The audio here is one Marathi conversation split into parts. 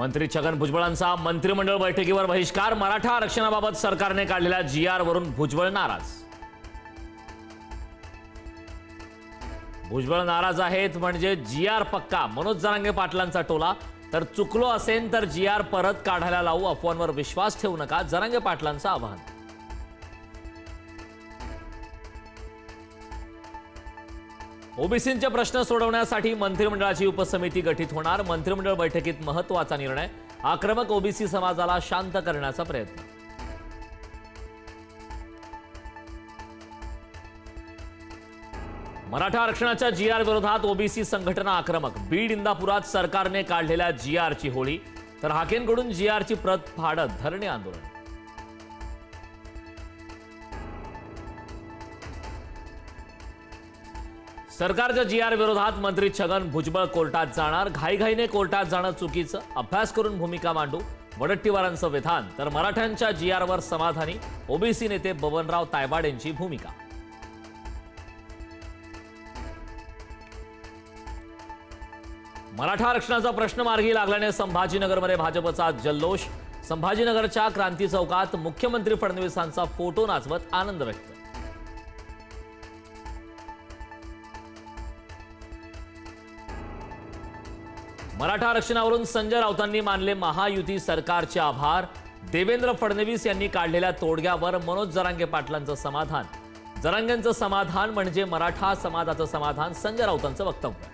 मंत्री छगन भुजबळांचा मंत्रिमंडळ बैठकीवर बहिष्कार मराठा आरक्षणाबाबत सरकारने काढलेल्या जी आर वरून भुजबळ नाराज. भुजबळ नाराज आहेत म्हणजे जी आर पक्का. मनोज जरांगे पाटलांचा टोला. तर चुकलो असेल तर जी आर परत काढायला लावू अफवांवर विश्वास ठेवू नका जरांगे पाटलांचं आवाहन. ओबीसींचे प्रश्न सोडवण्यासाठी मंत्रिमंडळाची उपसमिती गठीत होणार. मंत्रिमंडळ बैठकीत महत्त्वाचा निर्णय आक्रमक ओबीसी समाजाला शांत करण्याचा प्रयत्न. मराठा आरक्षणाच्या जी आर विरोधात ओबीसी संघटना आक्रमक. बीड इंदापुरात सरकारने काढलेल्या जी आरची होळी तर हाकेंकडून जी आरची प्रत फाडत धरणे आंदोलन. सरकारच्या जी आर विरोधात मंत्री छगन भुजबळ कोर्टात जाणार. घाईघाईने कोर्टात जाणं चुकीचं. अभ्यास करून भूमिका मांडू. वडट्टीवारांचं विधान. तर मराठ्यांच्या जी आरवर समाधानी ओबीसी नेते बबनराव तायवाड यांची भूमिका. मराठा आरक्षणाचा प्रश्न मार्गी लागल्याने संभाजीनगरमध्ये भाजपचा जल्लोष. संभाजीनगरच्या क्रांती चौकात मुख्यमंत्री फडणवीसांचा फोटो नाचवत आनंद व्यक्त. मराठा आरक्षणावरून संजय राऊतांनी मानले महायुती सरकारचे आभार. देवेंद्र फडणवीस यांनी काढलेल्या तोडग्यावर मनोज जरांगे पाटलांचं समाधान. जरांगेंचं समाधान म्हणजे मराठा समाजाचं समाधान संजय राऊतांचं वक्तव्य.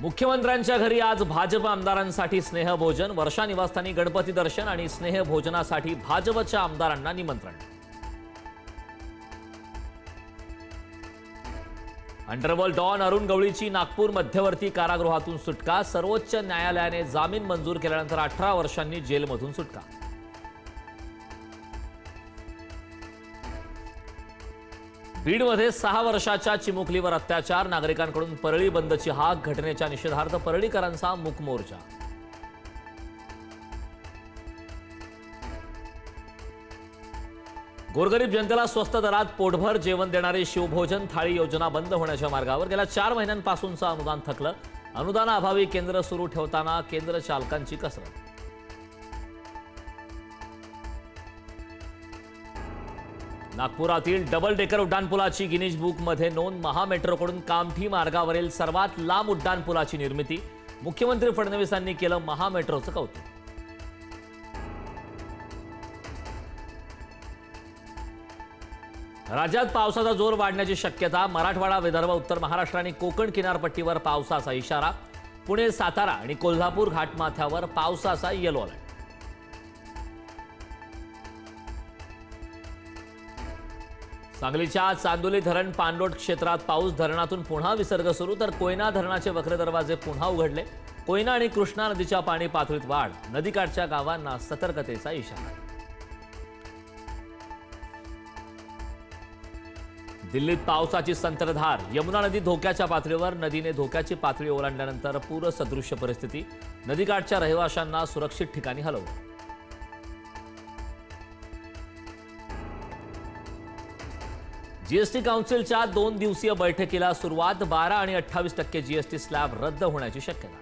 मुख्यमंत्र्यांच्या घरी आज भाजप आमदारांसाठी स्नेहभोजन. वर्षा निवासस्थानी गणपती दर्शन आणि स्नेहभोजनासाठी भाजपच्या आमदारांना निमंत्रण. अंडरवर्ल्ड डॉन अरुण गवळीची नागपूर मध्यवर्ती कारागृहातून सुटका. सर्वोच्च न्यायालयाने जामीन मंजूर केल्यानंतर अठरा वर्षांनी जेलमधून सुटका. बीडमध्ये सहा वर्षाच्या चिमुकलीवर अत्याचार. नागरिकांकडून परळी बंदची हाक. घटनेच्या निषेधार्थ परळीकरांचा मूकमोर्चा गोरगरीब जनतेला स्वस्त दरात पोटभर जेवण देणारी शिवभोजन थाळी योजना बंद होण्याच्या मार्गावर गेल्या चार महिन्यांपासूनचं अनुदान थकलं. अनुदानाअभावी केंद्र सुरू ठेवताना केंद्र चालकांची कसरत. नागपुरातील डबल डेकर उड्डाणपुलाची गिनीज बुकमध्ये नोंद महामेट्रोकडून कामठी मार्गावरील सर्वात लांब उड्डाणपुलाची निर्मिती. मुख्यमंत्री फडणवीसांनी केलं महामेट्रोचं कौतुक. राज्यात पावसाचा जोर वाढण्याची शक्यता मराठवाडा विदर्भ उत्तर महाराष्ट्र आणि कोकण किनारपट्टीवर पावसाचा इशारा पुणे सातारा आणि कोल्हापूर घाटमाथ्यावर पावसाचा येलो अलर्ट सांगलीच्या चांदोली धरण पाणलोट क्षेत्रात पाऊस धरणातून पुन्हा विसर्ग सुरू तर कोयना धरणाचे वक्र दरवाजे पुन्हा उघडले. कोयना आणि कृष्णा नदीच्या पाणी पातळीत वाढ नदीकाठच्या गावांना सतर्कतेचा इशारा. दिल्लीत पावसाची संततधार. यमुना नदी धोक्याच्या पातळीवर नदीने धोक्याची पातळी ओलांडल्यानंतर पूरसदृश्य परिस्थिती. नदीकाठच्या रहिवाशांना सुरक्षित ठिकाणी हलवलं. जीएसटी काउन्सिलच्या दोन दिवसीय बैठकीला सुरुवात बारा आणि अठ्ठावीस टक्के जीएसटी स्लॅब रद्द होण्याची शक्यता.